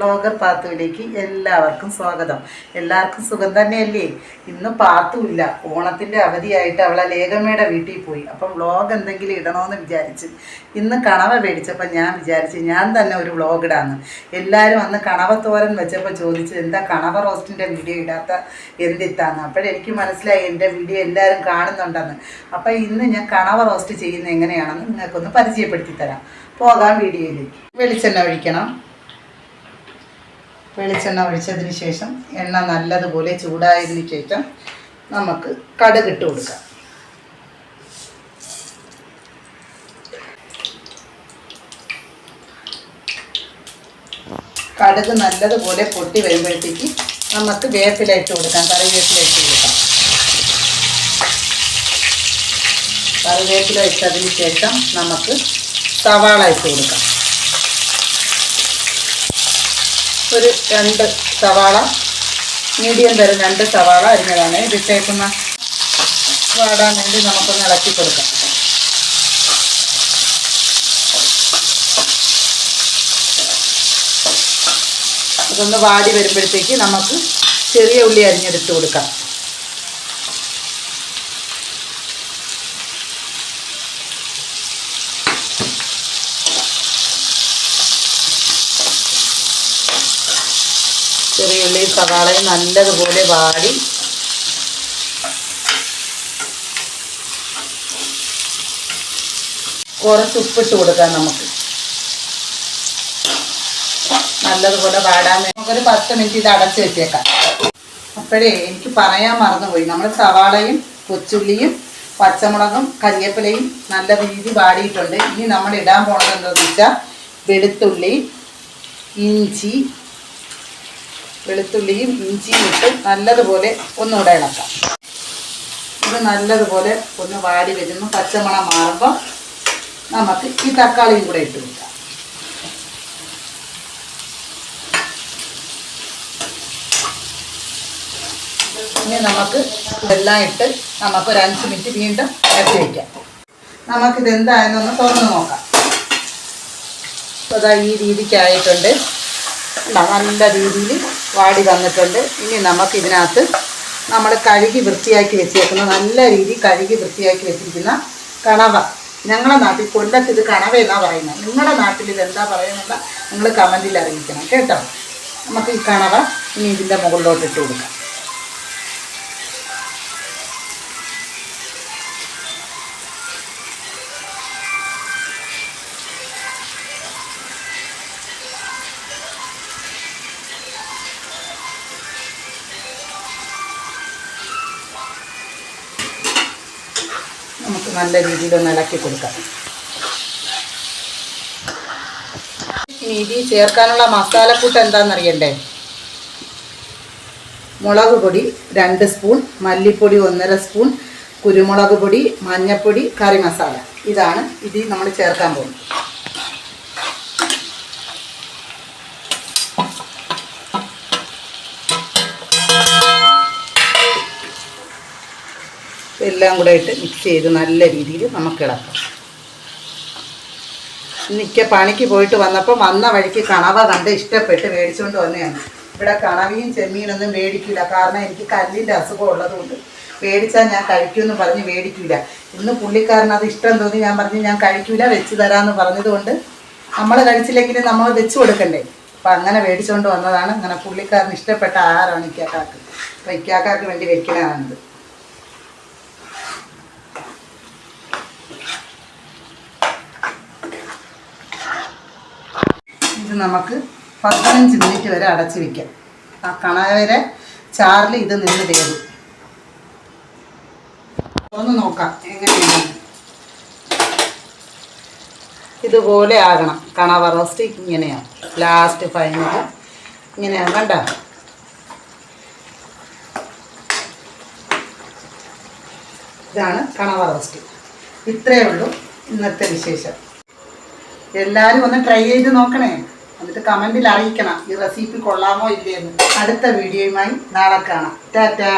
Vlogger പാത്തുവിലേക്ക് എല്ലാവർക്കും സ്വാഗതം. എല്ലാവർക്കും സുഖം തന്നെയല്ലേ? ഇന്ന് പാത്തുമില്ല ഓണത്തിന്റെ അവധിയായിട്ട് അവളെ ലേഖമ്മയുടെ വീട്ടിൽ പോയി. അപ്പം വ്ളോഗ് എന്തെങ്കിലും ഇടണമെന്ന് വിചാരിച്ച്. ഇന്ന് കണവ മേടിച്ചപ്പോൾ ഞാൻ വിചാരിച്ച് ഞാൻ തന്നെ ഒരു വ്ളോഗ് ഇടാന്ന്. എല്ലാവരും അന്ന് കണവ തോരൻ വെച്ചപ്പോൾ ചോദിച്ചു എന്താ കണവ റോസ്റ്റിന്റെ വീഡിയോ ഇടാത്ത? എന്തിത്താന്ന് അപ്പോഴെനിക്ക് മനസ്സിലായി എന്റെ വീഡിയോ എല്ലാവരും കാണുന്നുണ്ടെന്ന്. അപ്പം ഇന്ന് ഞാൻ കണവ റോസ്റ്റ് ചെയ്യുന്നത് എങ്ങനെയാണെന്ന് നിങ്ങൾക്കൊന്ന് പരിചയപ്പെടുത്തി തരാം. പോകാം വീഡിയോയിലേക്ക്. വെളിച്ചെണ്ണ ഒഴിക്കണം. വെളിച്ചെണ്ണ ഒഴിച്ചതിന് ശേഷം എണ്ണ നല്ലതുപോലെ ചൂടായതിന് ശേഷം നമുക്ക് കടുക് ഇട്ട് കൊടുക്കാം. കടുക് നല്ലതുപോലെ പൊട്ടി വരുമ്പോഴത്തേക്ക് നമുക്ക് വേപ്പില ഇട്ട് കൊടുക്കാം കറിവേപ്പില ഇട്ട് കൊടുക്കാം. കറിവേപ്പില ശേഷം നമുക്ക് സവാള ഇട്ട് കൊടുക്കാം. ഒരു രണ്ട് സവാള മീഡിയം തരം രണ്ട് സവാള അരിഞ്ഞതാണ്. ഇതിട്ടേക്കുന്ന വാടാൻ വേണ്ടി നമുക്കൊന്ന് ഇളക്കി കൊടുക്കാം. അതൊന്ന് വാടി വരുമ്പോഴത്തേക്ക് നമുക്ക് ചെറിയ ഉള്ളി അരിഞ്ഞെടുത്ത് കൊടുക്കാം. ചെറിയ ഉള്ളി സവാളയും നല്ലതുപോലെ വാടി. കുറച്ച് ഉപ്പിട്ട് കൊടുക്കാം നമുക്ക്. നല്ലതുപോലെ വാടാൻ നമുക്കൊരു പത്ത് മിനിറ്റ് ഇത് അടച്ച് വെച്ചേക്കാം. അപ്പോഴേ എനിക്ക് പറയാൻ മറന്നുപോയി. നമ്മൾ സവാളയും കൊച്ചുള്ളിയും പച്ചമുളകും കരിയേപ്പിലയും നല്ല രീതി വാടിയിട്ടുണ്ട്. ഇനി നമ്മൾ ഇടാൻ പോണത് വെച്ചാൽ വെളുത്തുള്ളി ഇഞ്ചി വെളുത്തുള്ളിയും ഇഞ്ചിയും ഇട്ട് നല്ലതുപോലെ ഒന്നുകൂടെ ഇളക്കാം. ഇത് നല്ലതുപോലെ ഒന്ന് വാടി വരുന്നു. പച്ചമണം മാറുമ്പോൾ നമുക്ക് ഈ തക്കാളിയും കൂടെ ഇട്ട് കൊടുക്കാം ഇനി നമുക്ക് ഇതെല്ലാം ഇട്ട് നമുക്ക് ഒരു അഞ്ച് മിനിറ്റ് വീണ്ടും ഇറക്കി വയ്ക്കാം നമുക്കിത് എന്തായെന്നൊന്ന് തുറന്ന് നോക്കാം. അപ്പോൾ അതാ ഈ രീതിക്കായിട്ടുണ്ട്. നല്ല രീതിയിൽ വാടി വന്നിട്ടുണ്ട് ഇനി നമുക്ക് ഇതിനകത്ത് നമ്മൾ കഴുകി വൃത്തിയാക്കി വെച്ചേക്കുന്ന നല്ല രീതിയിൽ കഴുകി വൃത്തിയാക്കി വെച്ചിരിക്കുന്ന കണവ. ഞങ്ങളുടെ നാട്ടിൽ കൊല്ലത്ത് ഇത് കണവ എന്നാണ് പറയുന്നത്. നിങ്ങളുടെ നാട്ടിൽ ഇത് എന്താ പറയുന്നത്? നിങ്ങൾ കമന്റിൽ അറിയിക്കണം. കേട്ടോ? നമുക്ക് ഈ കണവ ഇനി ഇതിന്റെ മുകളിലോട്ട് ഇട്ട് കൊടുക്കാം. നമുക്ക് നല്ല രീതിയിൽ ഒന്ന് ഇളക്കി കൊടുക്കാം. ഇനി ഇതിൽ ചേർക്കാനുള്ള മസാലക്കൂട്ട് എന്താണെന്നറിയണ്ടേ മുളക് പൊടി രണ്ട് സ്പൂൺ മല്ലിപ്പൊടി ഒന്നര സ്പൂൺ കുരുമുളക് പൊടി മഞ്ഞൾപ്പൊടി കറി മസാല. ഇതാണ് ഇതിൽ നമ്മൾ ചേർക്കാൻ പോകുന്നത്. എല്ലാം കൂടെ ഇട്ട് മിക്സ് ചെയ്ത് നല്ല രീതിയിൽ നമുക്ക് ഇളക്കാം എനിക്ക് പണിക്ക് പോയിട്ട് വന്നപ്പോൾ വന്ന വഴിക്ക് കണവ കണ്ട് ഇഷ്ടപ്പെട്ട് മേടിച്ചുകൊണ്ട് വന്നതാണ് ഇവിടെ കണവയും ചെമ്മീനൊന്നും മേടിക്കില്ല കാരണം എനിക്ക് കല്ലിന്റെ അസുഖം ഉള്ളതുകൊണ്ട് മേടിച്ചാൽ ഞാൻ കഴിക്കുമെന്ന് പറഞ്ഞ് മേടിക്കില്ല ഇന്ന് പുള്ളിക്കാരൻ അത് ഇഷ്ടം തോന്നി. ഞാൻ പറഞ്ഞ് ഞാൻ കഴിക്കില്ല വെച്ച് തരാമെന്ന് പറഞ്ഞതുകൊണ്ട് നമ്മൾ കഴിച്ചില്ലെങ്കിലും നമ്മൾ വെച്ച് കൊടുക്കണ്ടേ? അപ്പം അങ്ങനെ മേടിച്ചുകൊണ്ട് വന്നതാണ്. അങ്ങനെ പുള്ളിക്കാരന് ഇഷ്ടപ്പെട്ട ആഹാരമാണ് ഇക്കാക്കാക്ക് അപ്പം ഇക്കാക്കാക്ക് വേണ്ടി വെക്കണതാണിത്. നമുക്ക് പതിനഞ്ച് മിനിറ്റ് വരെ അടച്ചു വെക്കാം. ആ കണവരെ ചാറിൽ ഇത് നിന്ന് തേടും. ഒന്ന് നോക്കാം എങ്ങനെയാണ് ഇതുപോലെ ആകണം. കണവ റോസ്റ്റ് ഇങ്ങനെയാണ്. ലാസ്റ്റ് ഫൈനൽ ഇങ്ങനെയാണ് കണ്ട? ഇതാണ് കണവ റോസ്റ്റ്. ഇത്രയേ ഉള്ളൂ ഇന്നത്തെ വിശേഷം. എല്ലാവരും ഒന്ന് ട്രൈ ചെയ്ത് നോക്കണേ. എന്നിട്ട് കമന്റിൽ അറിയിക്കണം ഈ റെസിപ്പി കൊള്ളാമോ ഇല്ലയെന്ന്. അടുത്ത വീഡിയോയുമായി നാളെ കാണാം. ടാറ്റാ.